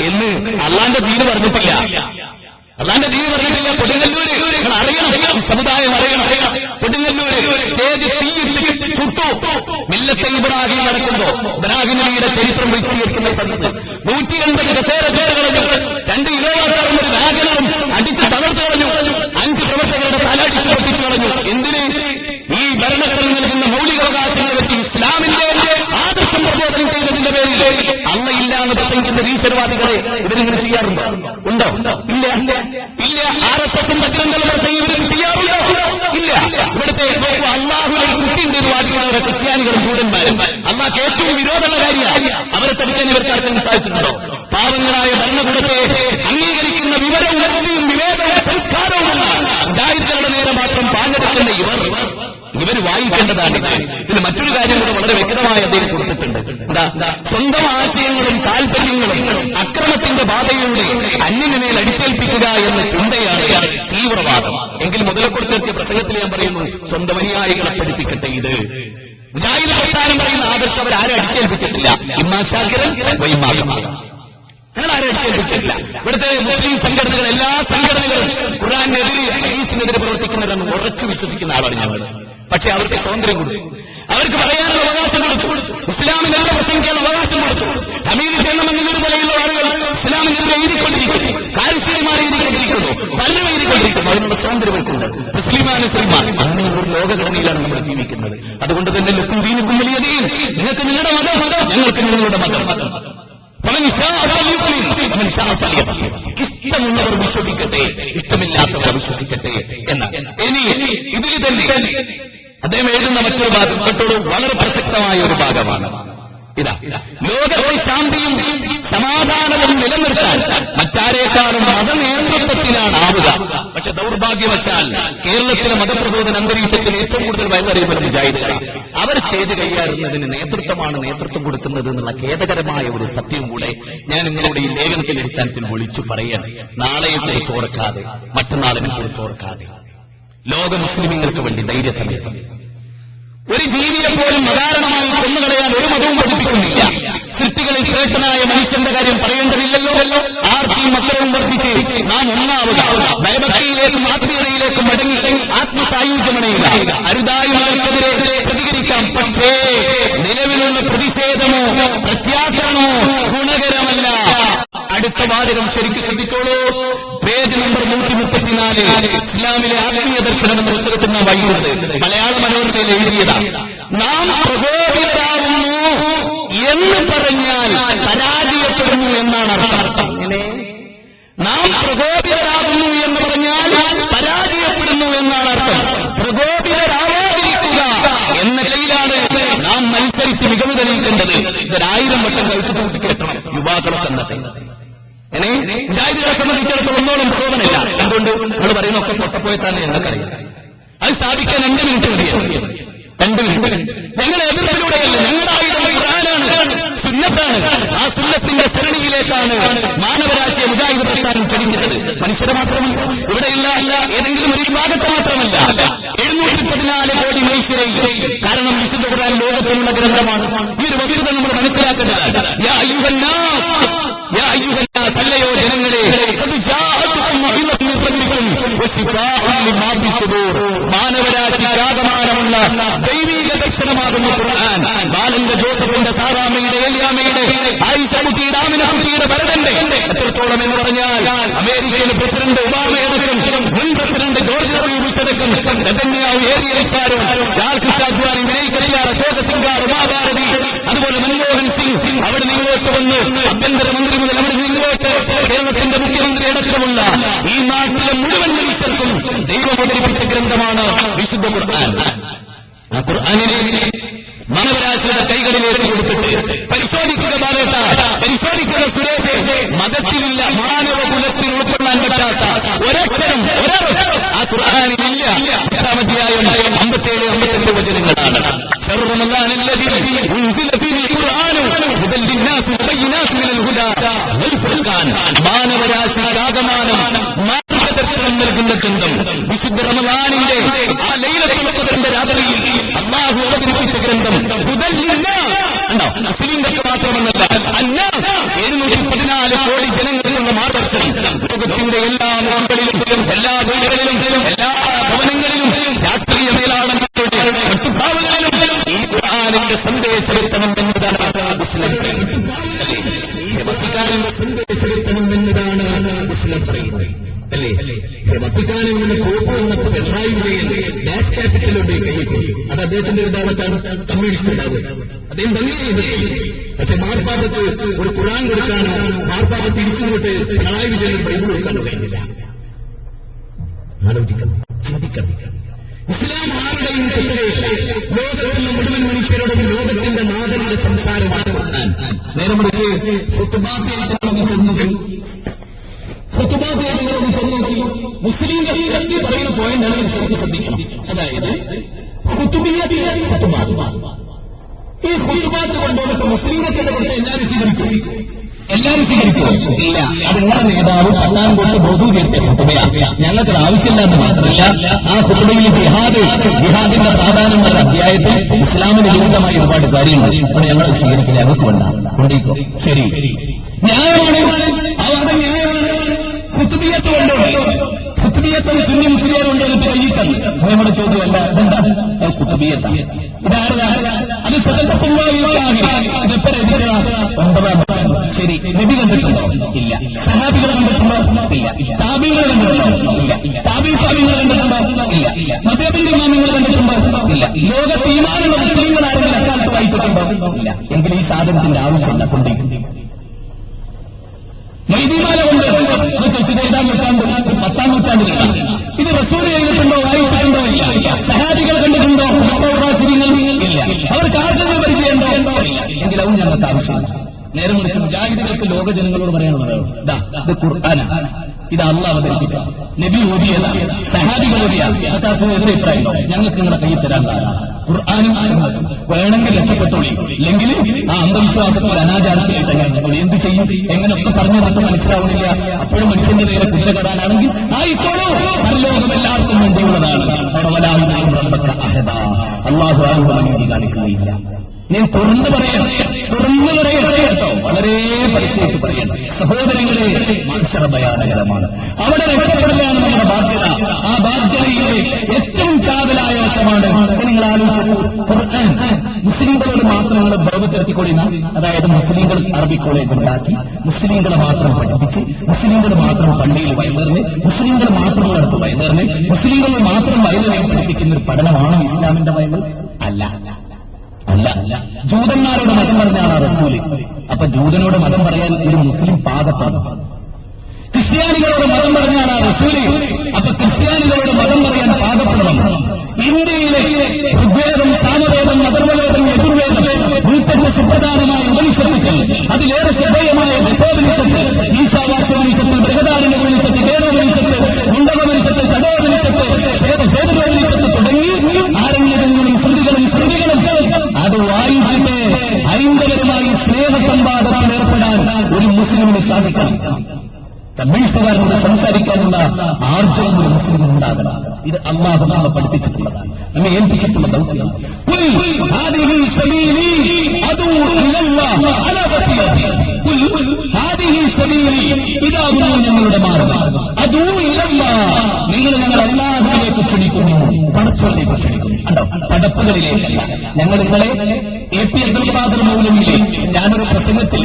എന്ന് അള്ളാന്റെ ദീന് പറഞ്ഞിട്ടില്ല. അള്ളാന്റെ ദീന് പറഞ്ഞിട്ടില്ല. കൊടുങ്ങല്ലൂര്. അറിയണം. സമുദായം അറിയണം. കൊടുങ്ങല്ലൂര്. സ്റ്റേജ് തീയിട്ട് ചുട്ടു. മില്ലത്തെ ഇബ്രാഹിം നടക്കുമ്പോ ഇബ്രാഹിം നബിയുടെ ചരിത്രം വിശദീകരിക്കുന്ന നൂറ്റി എൺപത് കസേര രണ്ട് ഈശ്വരവാദികളെ ഇവരിങ്ങനെ ചെയ്യാറുണ്ടോ? ഉണ്ടോ? ഇല്ല. ഇല്ല. ആർ എസ് എസിന്റെ ഗ്രന്ഥങ്ങളെ ഇവരും ചെയ്യാറുണ്ടോ? ഇല്ല. ഇവിടുത്തെ അള്ളാഹുവിനെ കുട്ടിയുണ്ട് വാദിക്കുന്നവരെ ക്രിസ്ത്യാനികളും ജൂതന്മാരും അള്ളാഹ് ഏറ്റവും വിരോധമുള്ള കാര്യമാണ്. അവരെ തടുക്കാൻ ഇവർക്ക് ആർക്കും സാധിച്ചിട്ടുണ്ടോ? പാവങ്ങളായ ഭരണകൂടത്തെ വായിക്കേണ്ടതാണ് ഇത്. മറ്റൊരു കാര്യം കൂടെ വളരെ വ്യക്തമായി അദ്ദേഹം കൊടുത്തിട്ടുണ്ട്. എന്താ? സ്വന്തം ആശയങ്ങളും താല്പര്യങ്ങളും അക്രമത്തിന്റെ ബാധയിലൂടെ അന്യന് മേൽ അടിച്ചേൽപ്പിക്കുക എന്ന ചിന്തയാണ് തീവ്രവാദം. എങ്കിൽ മുതലക്കുറിച്ചെത്തിയ പ്രസംഗത്തിൽ ഞാൻ പറയുന്നു സ്വന്തം അനുയായികളെ പഠിപ്പിക്കട്ടെ ഇത്. മുജാഹിദ് പ്രസ്ഥാനം പറയുന്ന ആദർശം അവർ ആരും അടിച്ചേൽപ്പിച്ചിട്ടില്ല. ഇമ്മാ ഷാക്കിറൻ വൈമാകമാണ് ഇവിടുത്തെ മുസ്ലിം സംഘടനകൾ എല്ലാ സംഘടനകളും ഖുറാനെതിരെ ഹദീസിനെതിരെ പ്രവർത്തിക്കുന്നവരെന്ന് ഉറച്ചു വിശ്വസിക്കുന്ന ആളാണ് ഞങ്ങൾ. പക്ഷെ അവർക്ക് സ്വാതന്ത്ര്യം കൊടുത്തു. അവർക്ക് പറയാനുള്ള അവകാശം കൊടുത്തു. ഇസ്ലാമിനെതിരെ പ്രസംഗിക്കാനുള്ള അവകാശം കൊടുത്തു. ഹമീദ് ചെയ്യണമെന്നൊരു നിലയിലുള്ള ആളുകൾ ഇസ്ലാമിനെതിരെ എഴുതിക്കൊണ്ടിരിക്കുന്നു. കാരിശ്ശേരിമാർ എഴുതിക്കൊണ്ടിരിക്കുന്നു. പലരും എഴുതിക്കൊണ്ടിരിക്കുന്നു. അതിനുള്ള സ്വാതന്ത്ര്യം അവർക്കുണ്ട് മുസ്ലിമാണ് മുസ്ലിമാൻ അങ്ങനെ ഒരു ലോകഘടനയിലാണ് നമ്മൾ ജീവിക്കുന്നത്. അതുകൊണ്ട് തന്നെ ലക്കും വീനുക്കും വലിയ ദീൻ. നിങ്ങൾക്ക് നിങ്ങളുടെ മതം ഞങ്ങൾക്ക് നിങ്ങളുടെ മതം. ഇഷ്ടമുള്ളവർ വിശ്വസിക്കട്ടെ. ഇഷ്ടമില്ലാത്തവർ വിശ്വസിക്കട്ടെ എന്ന് ഇനി ഇതിൽ തന്നെ അദ്ദേഹം എഴുതുന്ന മറ്റൊരു ഭാഗം കേട്ടോളൂ വളരെ പ്രസക്തമായ ഒരു ഭാഗമാണ്. ഇതാ. ലോകത്തെ ശാന്തിയും സമാധാനവും നിലനിർത്താൻ മറ്റാരേക്കാളും മതനേതൃത്വത്തിലാണ് ആവുക. പക്ഷെ ദൗർഭാഗ്യവശാൽ കേരളത്തിലെ മതപ്രബോധന അന്തരീക്ഷത്തിൽ ഏറ്റവും കൂടുതൽ വയലറിയുമ്പോൾ വിചാരിക്കുക അവർ സ്റ്റേജ് കൈകാറുന്നതിന് നേതൃത്വമാണ് നേതൃത്വം കൊടുക്കുന്നത് എന്നുള്ള ഖേദകരമായ ഒരു സത്യം കൂടെ ഞാൻ നിങ്ങളുടെ ഈ ലേഖനത്തിന്റെ അടിസ്ഥാനത്തിൽ വിളിച്ചു പറയണം. നാളെയെ കുറിച്ച് ഓർക്കാതെ മറ്റന്നാളിനെ കുറിച്ച് ഓർക്കാതെ. ലോക മുസ്ലിമീങ്ങൾക്ക് വേണ്ടി ധൈര്യസമേതം ഒരു ജീവിയെ പോലും അകാരണമായി കൊന്നുകളയാൻ ഒരു മതവും പഠിപ്പിക്കുന്നില്ല. സൃഷ്ടികളിൽ ശ്രേഷ്ഠനായ മനുഷ്യന്റെ കാര്യം പറയേണ്ടതില്ലല്ലോ. അല്ലോ ആർക്കും അത്തരവും വർദ്ധിച്ച് നാം ഒന്നാവുക. ഭയഭക്തിയിലേക്കും ആത്മീയതയിലേക്കും മടങ്ങി ആത്മസായുജ്യമണയില്ല. അരുതായി അവർക്കെതിരെ പ്രതികരിക്കാം. പക്ഷേ നിലവിലുള്ള പ്രതിഷേധമോ പ്രത്യാശനമോ ഗുണകരമല്ല. അടുത്ത വാചകം ശരിക്കും ശ്രദ്ധിച്ചോളൂ. നമ്പർ നൂറ്റി മുപ്പത്തിനാല് ഇസ്ലാമിലെ ആത്മീയ ദർശനം എന്ന് പുസ്തകത്തിൽ വൈകുന്നത് മലയാള മനോരമയിൽ എഴുതിയതാണ്. നാം പ്രകോപിതാവുന്നു എന്ന് പറഞ്ഞാൽ പരാജയപ്പെടുന്നു എന്നാണ് അർത്ഥം. നാം പ്രകോപിതരാകുന്നു എന്ന് പറഞ്ഞാൽ പരാജയപ്പെടുന്നു എന്നാണ് അർത്ഥം. പ്രകോപിതരാവാതിരിക്കുക എന്ന നിലയിലാണ് നാം മത്സരിച്ച് മികവ് തെളിയിക്കേണ്ടത്. ഇതൊരായിരം വട്ടം കഴിച്ചു കൂട്ടി കേട്ടണം യുവാക്കളെ എന്നെ മുജാഹിദികളെ സംബന്ധിച്ചിടത്തോളം പ്രകോപനമില്ല എന്തുകൊണ്ട്? നിങ്ങൾ പറയുന്നൊക്കെ പൊട്ടപ്പോയത്താന്ന് ഞങ്ങൾക്കറിയാം. അത് സ്ഥാപിക്കാൻ രണ്ട് മിനിറ്റ് മതിയാണ് രണ്ട് മിനിറ്റ്. ഞങ്ങൾ എതിർപ്പിലൂടെയല്ല ഞങ്ങളുടെ സുന്നത്താണ്. ആ സുന്നത്തിന്റെ സരണിയിലേക്കാണ് മാനവരാശിയെ മുജാഹിദ് പ്രസ്ഥാനം ചൊരിഞ്ഞത് മനുഷ്യരെ മാത്രമല്ല ഇവിടെയുള്ള ഏതെങ്കിലും ഒരു വിഭാഗത്തെ മാത്രമല്ല എഴുന്നൂറ്റി പതിനാല് കോടി മനുഷ്യരെയും കാരണം വിശുദ്ധ ഖുർആൻ ലോകത്തിലുള്ള ഗ്രന്ഥമാണ്. ഈ ഒരു വസ്തുത നമ്മൾ യാ അയ്യുഹന്നാസ്, അല്ലയോ ജനങ്ങളെ സുദൂർ. മാനവരാശിക്കാകമാനമുള്ള ദൈവീക ദർശനമാകുന്നു ഖുർആൻ ബാലന്റെ ജോസഫിന്റെ സാറാമയുടെ ഏലിയാമയുടെ ആയിഷ കുട്ടിയുടെ ആമിന കുട്ടിയുടെ ഭരതന്റെ എത്രത്തോളം എന്ന് പറഞ്ഞാൽ അമേരിക്കയിലെ പ്രസിഡന്റ് ഒബാമയടക്കം മുൻ പ്രസിഡന്റ് ജോർജ് ഡബ്ല്യു ബുഷടക്കം ഏരിയ ഖുർആൻ. ആ ഖുർആാനിനെ കൈകളിലേക്ക് കൊടുത്തിട്ട് പരിശോധിക്കുക പരിശോധിക്കുക സുരേഷ്. മതത്തിലില്ല മാനവ കുലത്തിൽ ഉൾക്കൊള്ളാൻ പറ്റാത്ത ഒരക്ഷരം ആ ഖുർആാനിലില്ല അധ്യായം അമ്പത്തേഴ് അമ്പത്തെട്ട് വചനങ്ങളാണ്. മാനവരാശിക്കാകമാനം മാർഗദർശനം നൽകുന്ന ഗ്രന്ഥം വിശുദ്ധ റമദാനിന്റെ ആ ലൈല ഗ്രന്ഥം ഉണ്ടോ മുസ്ലിങ്ങൾക്ക് മാത്രമെന്നല്ല അല്ല എഴുന്നൂറ്റി പതിനാല് കോടി ജനങ്ങൾക്കുള്ള മാർഗദർശനം. ലോകത്തിന്റെ എല്ലാ മുറികളിലും എല്ലാ വീടുകളിലും എല്ലാ ഭവനങ്ങളിലും രാഷ്ട്രീയ മേലാളങ്ങളുടെ മട്ടുഭാവങ്ങളിലും ഈ എന്നതാണ് മുസ്ലിം ഈ എന്നതാണ് മുസ്ലിം പറയുന്നത്. അല്ലേ? വത്തിക്കാനിൽ നിന്ന് പോപ്പ് വന്നപ്പോൾ പിണറായി ക്യാപിറ്റലുണ്ട് കൈയിട്ടു അത് അദ്ദേഹത്തിന്റെ ഇടപാടാണ് കമ്മ്യൂണിസ്റ്റ് ഉണ്ടാവുക അദ്ദേഹം ഭംഗിയായി പക്ഷെ മാർപ്പാപ്പത്ത് ഒരു ഖുറാൻ കൊടുക്കാനോ മാർപ്പാപ്പ കൊണ്ട് പിണറായി വിജയൻ ബൈബിൾ കൊടുക്കാനോ കഴിഞ്ഞില്ല. ആലോചിക്കണം. ചിന്തിക്കണം. ഇസ്ലാം ആരുടെയും ചിന്തയില്ല ലോകത്തുള്ള മുഴുവൻ മനുഷ്യരോടും ലോകത്തിന്റെ നാഥന്റെ സംസാരമാണ്. നേരെ മറിച്ച് ഫുത്ബാത്തിലേക്ക് നമ്മൾ ചെന്നത് മുസ്ലിം ലീഗ് പറയുന്ന പോയിന്റാണ് ശരിക്കും ശ്രദ്ധിക്കണം. അതായത് ഈ ഹുത്തുബാത്ത് കൊണ്ടുവന്നിട്ട് മുസ്ലിങ്ങൾക്ക് കൊടുത്ത് എല്ലാവരും സ്വീകരിക്കും. എല്ലാവരും സ്വീകരിക്കും. ഇല്ല അത് നിങ്ങളുടെ നേതാവ് പത്താൻകോട്ട് ചേർത്ത ഹുത്തുബയാണ് ഞങ്ങൾക്ക് ആവശ്യമില്ല എന്ന് മാത്രമല്ല ആ ഹുത്തുബയിൽ ജിഹാദ് ജിഹാദിന്റെ പ്രാധാന്യം എന്ന അധ്യായത്തിൽ ഇസ്ലാമിന് വിരുദ്ധമായ ഒരുപാട് കാര്യങ്ങൾ അപ്പോൾ ഞങ്ങൾ സ്വീകരിക്കില്ല അവർക്ക് വേണ്ട. കൊണ്ടിരിക്കും ശരി. ന്യായമാണ്. ആ വാദം ന്യായമാണ്. ഹുത്തുബിയത്ത് കൊണ്ടുണ്ട് കുത്തുബിയത്തിന് സുന്നി മുസ്ലിയാർ കൊണ്ട് എനിക്ക് കയ്യിട്ടത് നമ്മുടെ ചോദ്യമല്ല ഇതെന്താണ് അത് അത് ഒമ്പതാം. ശരി. നബി കണ്ടിട്ടുണ്ടോ? ഇല്ല. സഹാബികൾ കണ്ടിട്ടുണ്ടോ? ഇല്ല. താബികൾ കണ്ടിട്ടുണ്ടോ? ഇല്ല. താബി സ്വാമികൾ കണ്ടിട്ടുണ്ടോ? ഇല്ല. മദ്യത്തിന്റെ ഇമാമിങ്ങൾ കണ്ടിട്ടുണ്ടോ? ഇല്ല. ലോക തീരുമാനമുള്ള മുസ്ലിങ്ങൾ ആരെങ്കിലും അക്കാലത്ത് വായിച്ചിട്ടുണ്ടോ? ഇല്ല. എങ്കിൽ ഈ സാധനത്തിന്റെ ആവശ്യമില്ല കൊണ്ടിരിക്കുന്നു മൈദീമാല കൊണ്ട് അത് തെറ്റിത് ഏതാം നൂറ്റാണ്ട് പത്താം നൂറ്റാണ്ടിലാണ് ഇത് റസൂൽ ചെയ്തിട്ടുണ്ടോ വായിച്ചിട്ടുണ്ടോ? ഇല്ല സഹാബികൾ കണ്ടിട്ടുണ്ടോ ഇല്ല. അവർക്ക് ആർക്കെങ്കിലും പരിചയമുണ്ടോ ഇല്ല എങ്കിൽ അതും ഞങ്ങൾക്ക് ആവശ്യമില്ല നേരെ മറിച്ച് മുജാഹിദികൾക്ക് ലോക ജനങ്ങളോട് പറയാനുള്ളത് ഇതാ ഖുർആനാണ് ഇത് അള്ള അവതരിപ്പിച്ച നബി ഓതിയതാണ് സഹാബികൾ ഓതിയാണ് അഭിപ്രായം ഞങ്ങൾക്ക് നിങ്ങളുടെ കയ്യിൽ തരാൻ ഖുർആാനും വേണമെങ്കിൽ രക്ഷപ്പെട്ടോളി. ഇല്ലെങ്കിൽ ആ അന്ധവിശ്വാസത്തിൽ അനാചാരത്തിലേക്ക് ഇറങ്ങിക്കോളി എന്ത് ചെയ്യും? എങ്ങനെയൊക്കെ പറഞ്ഞു നമുക്ക് മനസ്സിലാവുന്നില്ല അപ്പോഴും മനുഷ്യന്റെ നേരെ കുറ്റപ്പെടാനാണെങ്കിൽ ആയിക്കോളൂ പരലോകം എല്ലാവർക്കും വേണ്ടിയുള്ളതാണ്. അള്ളാഹു നീതി കാണിക്കുകയില്ല. ഞാൻ തുറന്നു പറയാം തുറന്നു പറയട്ടെ കേട്ടോ. വളരെ പരിസ്ഥിതി പറയണം. സഹോദരങ്ങളെ മത്സര ഭയാനകരമാണ് അവിടെ രക്ഷപ്പെടലാണ് നമ്മുടെ ബാധ്യത. ആ ബാധ്യതയിലെ ഏറ്റവും കാതലായ വശമാണ് നിങ്ങൾ ആലോചിച്ചു മുസ്ലിങ്ങളോട് മാത്രം നിങ്ങൾ ബോധപ്പെടുത്തിക്കൊള്ളുന്ന അതായത് മുസ്ലിങ്ങൾ അറബി കോളേജ് ഉണ്ടാക്കി. മുസ്ലിങ്ങളെ മാത്രം പഠിപ്പിച്ച് മുസ്ലിങ്ങൾ മാത്രം പള്ളിയിൽ വയലേറിന് മുസ്ലിങ്ങൾ മാത്രം അടുത്ത് വയലേറിന് മുസ്ലിങ്ങൾ മാത്രം വയലേറി പഠിപ്പിക്കുന്ന ഒരു പഠനമാണ് ഇസ്ലാമിന്റെ വയൽ. അല്ല. അല്ല. ജൂതന്മാരോട് മതം പറഞ്ഞാണ് റസൂൽ. അപ്പൊ ജൂതനോട് മതം പറയാൻ ഒരു മുസ്ലിം പാകപ്പാണ് ക്രിസ്ത്യാനികളോട് മതം പറഞ്ഞാണ് റസൂൽ. അപ്പൊ ക്രിസ്ത്യാനികളോട് മതം പറയാൻ പാകപ്പെടണം ഇന്ത്യയിലെ ഋഗ്വേദം സാമവേദം അഥർവവേദം യജുർവേദം നൂറ്റഞ്ച് സുപ്രധാനമായ ഉപനിഷത്തുകൾ അതിലേറെ ശ്രദ്ധേയമായ ദശോപനിഷത്ത് ഹൈന്ദവരുമായി സ്നേഹ സംവാദത്തിൽ ഏർപ്പെടാൻ ഒരു മുസ്ലിമിന് സാധിക്കണം. കമ്മ്യൂണിസ്റ്റുകാരോട് സംസാരിക്കാനുള്ള ആർജവം ഒരു മുസ്ലിം ഉണ്ടാകണം. ഇത് അള്ളാഹു നമ്മെ പഠിപ്പിച്ചിട്ടുള്ളതാണ്. നമ്മെ ഏൽപ്പിച്ചിട്ടുള്ള ദൗത്യം. ഇതാകുന്നു ഞങ്ങളുടെ മാർഗം. അതൂ ഇല്ല നിങ്ങൾ ഞങ്ങൾ അല്ലാഹുവിലേക്ക് ക്ഷണിക്കുന്നു. പടപ്പുകളിലേക്ക് ക്ഷണിക്കുന്നു. അതോ പടപ്പുകളിലേക്കല്ല. ഞങ്ങൾ നിങ്ങളെ എ പി അബ്ദുൽ ഖാദർ മൗലവിയിലെ ഞാനൊരു പ്രസംഗത്തിൽ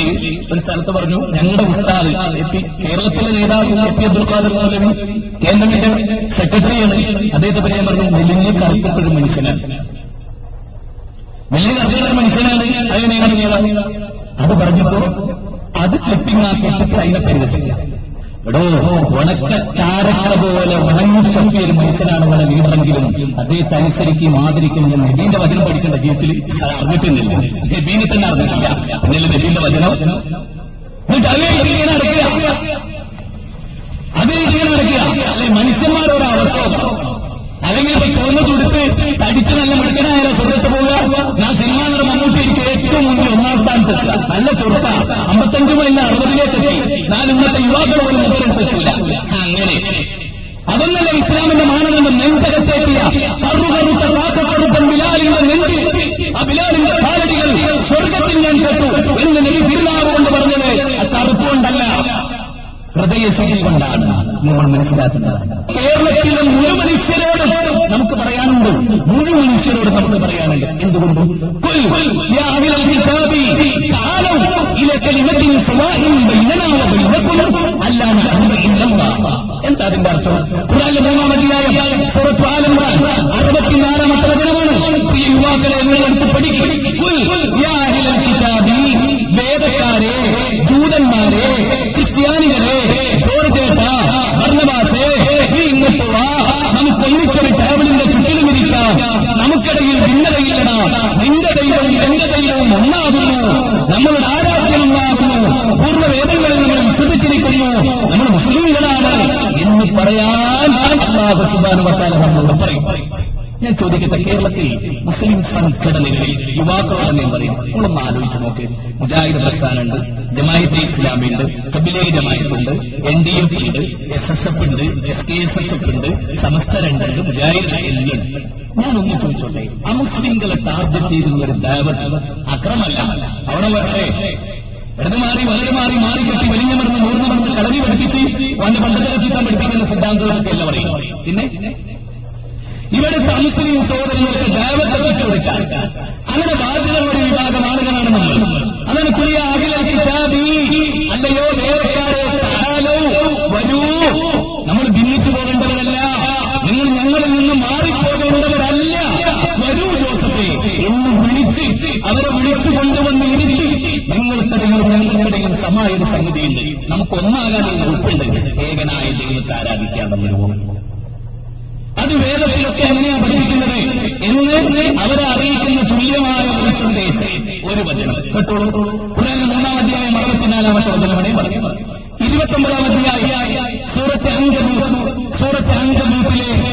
ഒരു സ്ഥലത്ത് പറഞ്ഞു ഞങ്ങളുടെ ഉസ്താദ് എ പി കേരളത്തിലെ നേതാവ് എ പി അബ്ദുൽ ഖാദർ മൗലവി കേന്ദ്രത്തിന്റെ സെക്രട്ടറിയാണ്. അദ്ദേഹത്തെ പറയാൻ പറഞ്ഞു വലിയ കറുപ്പൊരു മനുഷ്യനാണ്. വലിയ കറുപ്പുള്ള മനുഷ്യനാണ്. നേതാവ് അത് പറഞ്ഞപ്പോ അത് ക്ലിപ്പിംഗ് ആക്കിയിട്ട് അതിനെ പരിഹസില്ല എടോ ഉണക്ക ചാരക്ക പോലെ ഉണങ്ങിച്ചപ്പിയ ഒരു മനുഷ്യനാണ് ഇവിടെ വീടെങ്കിലും അദ്ദേഹത്തെ അനുസരിക്കുകയും ആദരിക്കുകയും ഞാൻ നബീന്റെ വചനം പഠിക്കേണ്ട ജീവിതത്തിൽ അത് അറിഞ്ഞിട്ടുന്നില്ല നബീനെ തന്നെ അറിഞ്ഞിട്ടില്ല. എന്നല്ല നബീന്റെ വചനം? അതേ ഇങ്ങനെ നടക്കുക. അതിലേക്ക് ഇങ്ങനെ നടക്കുക. അല്ലെ അല്ലെങ്കിൽ ഇപ്പൊ ചുവന്ന് തുടുത്ത് തടിച്ച് നല്ല മിടുക്കനായാലോ സ്വർഗത്ത് പോവുക. ഞാൻ സിനിമാ നടൻ മമ്മൂട്ടി എനിക്ക് ഏറ്റവും മുന്നിൽ ഒന്നാം സ്ഥാനത്ത് നല്ല ചെറുപ്പ അമ്പത്തഞ്ചു മണി അറുപതിലേക്ക് എത്തി. ഞാൻ ഇന്നത്തെ യുവാക്കൾ പോലും അങ്ങനെ. അതൊന്നല്ല ഇസ്ലാമിന്റെ മാനദണ്ഡം. നെഞ്ചകത്തേക്കിയ കറുകറുത്ത കാക്കക്കറുപ്പൻ ബിലാലിന്റെ നെഞ്ചിൽ ആ ബിലാലിന്റെ കാലടികൾ സ്വർഗത്തിൽ ഞാൻ കേട്ടു. എന്ന് നബി ഹൃദയസിരി കൊണ്ടാണ് നമ്മൾ മനസ്സിലാക്കുന്നത്. കേരളത്തിലെ മുഴുവൻ മനുഷ്യരോട് നമുക്ക് പറയാനുണ്ട്. മുഴുവൻ മനുഷ്യരോട് നമുക്ക് പറയാനുണ്ട്. എന്തുകൊണ്ട്? എന്താ അതിന്റെ അർത്ഥം? നിന്റെ ദൈവം എന്റെ ദൈവവും ഒന്നാകുന്നു. നമ്മളുടെ ആരാധ്യം ഒന്നാകുന്നു പൂർണ വേദങ്ങളിൽ നമ്മൾ വിശ്വസിച്ചിരിക്കുന്നു. നമ്മൾ മുസ്ലിങ്ങളാണ് എന്ന് പറയാൻ അള്ളാഹു സുബാനു വത്താല നമ്മളോട് പറയും. ഞാൻ ചോദിക്കട്ടെ കേരളത്തിൽ മുസ്ലിം സംഘടനകളിൽ യുവാക്കളാണെന്ന് ഞാൻ പറയും നിങ്ങളൊന്ന് ആലോചിച്ച് നോക്ക്. മുജാഹിദ് പ്രസ്ഥാനുണ്ട് ജമായത്തെ ഇസ്ലാമി ഉണ്ട് സബിലേ ജമായത്തുണ്ട് എൻ ഡി എഫ് ഉണ്ട് എസ് എസ് എഫ് ഉണ്ട് S K S S F ഉണ്ട് സമസ്ത രണ്ടുണ്ട് മുജാഹിദ് എല്ലാം ഞാൻ ഒന്ന് ചോദിച്ചോട്ടെ അമുസ്ലിങ്ങളെ ടാർഗറ്റ് ചെയ്തിരുന്ന ഒരു അക്രമല്ല. അവിടെ വരട്ടെ. വെറുതെ മാറി വളരെ മാറി മാറി കെട്ടി വലിഞ്ഞ മറന്ന് നൂറിന് മറന്ന് കടവി പഠിപ്പിച്ച് വന്ന് പണ്ടത്തിലെത്തിക്കാൻ പഠിപ്പിക്കുന്ന സിദ്ധാന്തങ്ങളൊക്കെ അല്ല പറയും പിന്നെ ഇവിടുത്തെ മുസ്ലിം സഹോദരങ്ങൾക്ക് ദൈവത്തെ വെച്ചു കൊടുക്കാൻ അങ്ങനെ ബാധ്യതയുള്ള ഒരു വിഭാഗം ആളുകളാണ് നമ്മൾ. അതാണ് പുതിയ അഖില അല്ലയോ വേലക്കാരെ താലോ വരൂ. നമ്മൾ ഭിന്നിച്ചു പോകേണ്ടവരല്ല. നിങ്ങൾ ഞങ്ങളിൽ നിന്ന് മാറിപ്പോകേണ്ടവരല്ല. വരൂ ജോസഫെ. എന്ന് വിളിച്ച് അവരെ വിളിച്ചു കൊണ്ടുവന്ന് ഇരുത്തി. നിങ്ങൾക്കിടയിൽ ഞങ്ങൾക്കിടയിൽ സമായൊരു സംഗതിയുണ്ട് നമുക്ക് ഒന്നാകാനുള്ള അറുപത്തിനാലാമത്തെ വചനമാണ് ഇരുപത്തി ഒമ്പതാം അധ്യായ സൂറത്ത് അങ്കബൂത്ത് സൂറത്ത് അങ്കബൂത്തിലെ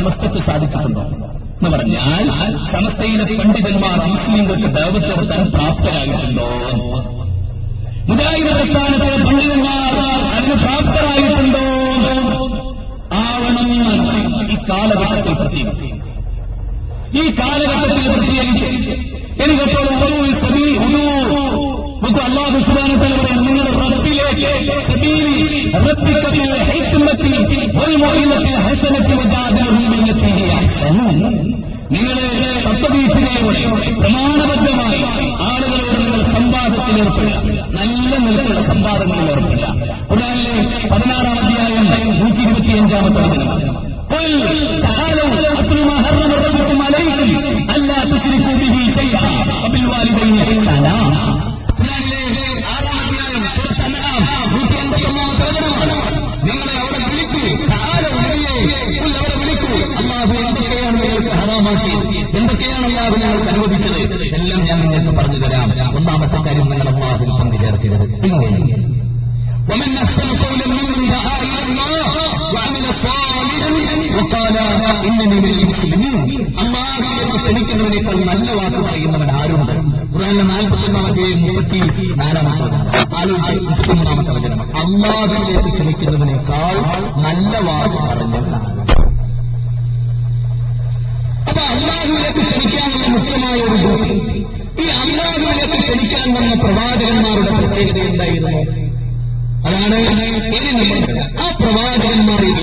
സമസ്തക്ക് സാധിച്ചിട്ടുണ്ടോ? എന്ന് പറഞ്ഞാൽ സമസ്തയിലെ പണ്ഡിതന്മാർ മുസ്ലിങ്ങൾക്ക് ദൈവത്തെടുത്താൻ പ്രാപ്തരായിട്ടുണ്ടോ? മുജാഹിദ് പ്രസ്ഥാനത്തിലെ പണ്ഡിതന്മാർ അതിന് പ്രാപ്തരായിട്ടുണ്ടോ? ആവണം ഈ കാലഘട്ടത്തിൽ പ്രത്യേകിച്ച്. ഈ കാലഘട്ടത്തിൽ പ്രത്യേകിച്ച്. എനിക്കപ്പോൾ നമുക്ക് അള്ളാഹു സുബാനത്തിൽ പറയാം നിങ്ങളുടെ റബ്ബിലേക്ക് റബ്ബിക്കത്തിൽ ഹൈത്തുമത്തി ഒരു മൊഴിമത്തിൽ ഹസനത്തിൽ നിങ്ങളെ തത്വബീച്ചിലൂടെ പ്രമാണബദ്ധമായി ആളുകളോട് നിങ്ങൾ സംവാദത്തിൽ നല്ല നിലക്കുള്ള സംവാദങ്ങളിൽ ഏർപ്പെടുക ഉടനെ പതിനാറാം അധ്യായം നൂറ്റി ഇരുപത്തിയഞ്ചാമത്തെ വചനം قل ക്ഷണിക്കുന്നവനേക്കാൾ നല്ല വാക്ക് പറയുന്നവൻ ആരുണ്ട്? ഖുർആനിലെ നാൽപ്പത്തൊന്നാമത്തെ മുപ്പത്തി നാലാമത്തെ ആലോചിച്ച് മുപ്പത്തിമൂന്നാമത്തെ വചനം. അള്ളാഹുവിലേക്ക് ക്ഷണിക്കുന്നവനേക്കാൾ നല്ല വാക്ക് പറഞ്ഞവനാണ് അപ്പൊ അള്ളാഹുവിലേക്ക് ക്ഷണിക്കാനുള്ള മുഖ്യമായ ഒരു ജോലി. ഈ അള്ളാഹുവിലേക്ക് ക്ഷണിക്കാൻ വന്ന പ്രവാചകന്മാരുടെ പ്രത്യേകത എന്തായിരുന്നു? അതാണ് ഇനി നമ്മൾ ആ പ്രവാചകന്മാരിൽ